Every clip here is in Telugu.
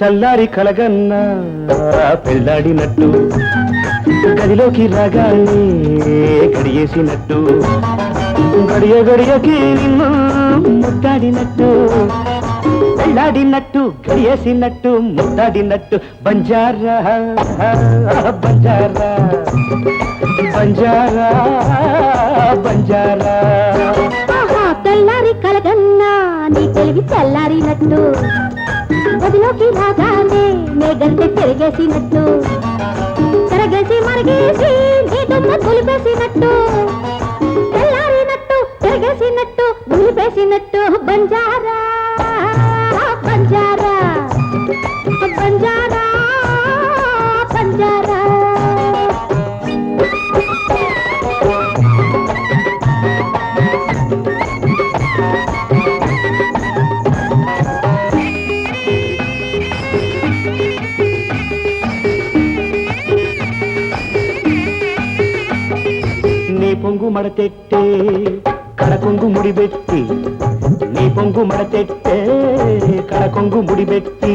చల్లారి కలగన్న పెళ్ళాడినట్టు గదిలోకి రాగానే గడియేసినట్టు గడియ గడియకి నిన్ను ముద్దాడినట్టు పెళ్ళాడినట్టు గడియేసినట్టు ముద్దాడినట్టు. బంజారా బంజారా బంజారా బంజారా. తెల్లారి కలగన్నా నీ చల్లారినట్టు. తెల్లారినట్టు గదిలోకి రాగానే మేఘంటే తిరిగేసినట్టు. తిరగేసి మరిగేసి నీ దొంగ కొలిపేసినట్టు పొంగు మడతెట్టే కడకొంగు ముడిబెట్టి నీ పొంగు మడతెట్టే కడకొంగు ముడిబెట్టి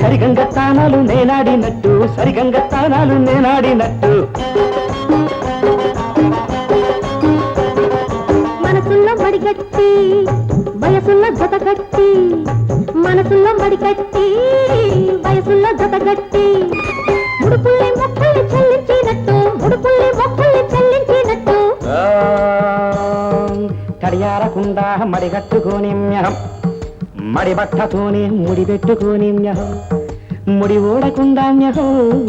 సరిగంగ తానాలు నేనాడినట్టు సరిగంగ తానాలు నేనాడినట్టు. మనసుల్లో మడిగట్టి వయసుల్లో జతగట్టి మనసుల్లో మడిగట్టి వయసుల్లో జతగట్టి మడి మడిగట్టుకోని మ్యహం. మడి బట్టతోనే ముడి పెట్టుకోని మ్యహం. ముడి ఓడకుండా మ్యహం.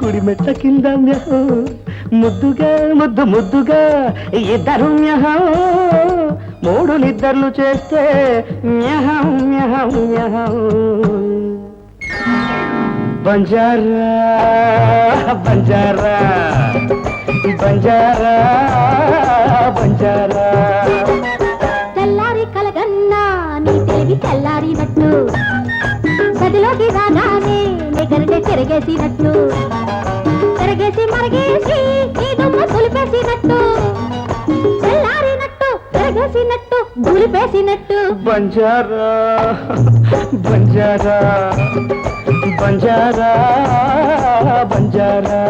కుడి మెట్ట కింద మ్యహం. ముద్దుగా ముద్దు ముద్దుగా ఇద్దరు మ్యహం. మూడు నిద్దర్లు చేస్తే మ్యహం మ్యహం మ్యహం. బంజారా బంజారా. బంజారా బంజారా. తెల్లారి కలగన్నా నీ తెలివి తెల్లారినట్టు. గదిలోకి రాగానే నీ గరిటె తిరిగేసినట్టు తిరిగేసి మరిగేసి నీ దుమ్ము దులిపేసినట్టు. తెల్లారినట్టు తిరిగేసినట్టు దులిపేసినట్టు. బంజారా బంజారా బంజారా బంజారా.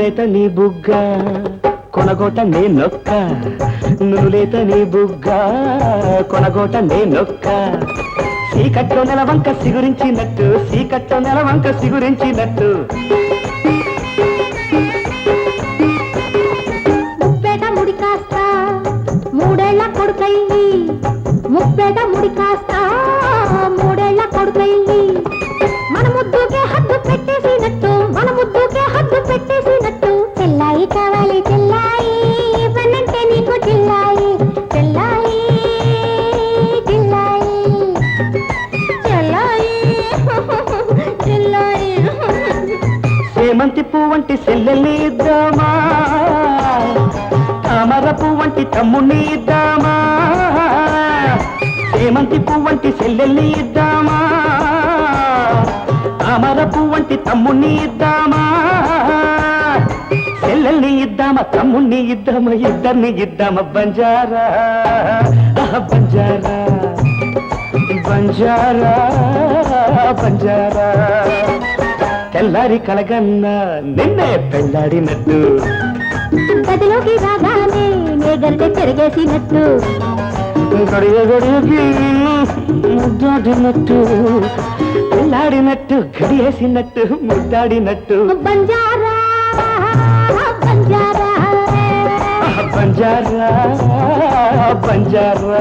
నునులేత నీ బుగ్గ కొనగోట నే నొక్క. నునులేత నీ బుగ్గ కొనగోట నే నొక్క. సీకట్లో నెలవంక సిగురించినట్టు సీకట్లో నెలవంక సిగురించినట్టు. ముప్పేట ముడి కాస్త మూడేళ్ళ కొడుకయ్యి. ముప్పేట ముడి కాస్త మూడేళ్ళ కొడుకయ్యి. మన ముద్దుకే హద్దు పెట్టేసినట్టు మన ముద్దుకే హద్దు పెట్టేసినట్టు సేమంతి పువ్వంటి సెల్లెల్ని ఇద్దామా? తామర పువ్వంటి తమ్ముణ్ణి ఇద్దామా? సేమంతి పువ్వంటి సెల్లెల్ని ఇద్దామా? తామర పువ్వంటి తమ్ముణ్ణి ఇద్దామా? సెల్లెల్ని ఇద్దామా తమ్ముణ్ణి ఇద్దామా ఇద్దరిని ఇద్దామా బంజారా? బంజారా బంజారా బంజారా. తెల్లారి కలగన్నా నిన్నే పెళ్ళాడినట్టు. గదిలోకి రాగానే మేఘంటే తిరిగేసినట్టు. గడియ గడియకి ముద్దాడినట్టు పెళ్ళాడినట్టు గడియేసినట్టు ముద్దాడినట్టు. బంజారా బంజారా. బంజారా బంజారా.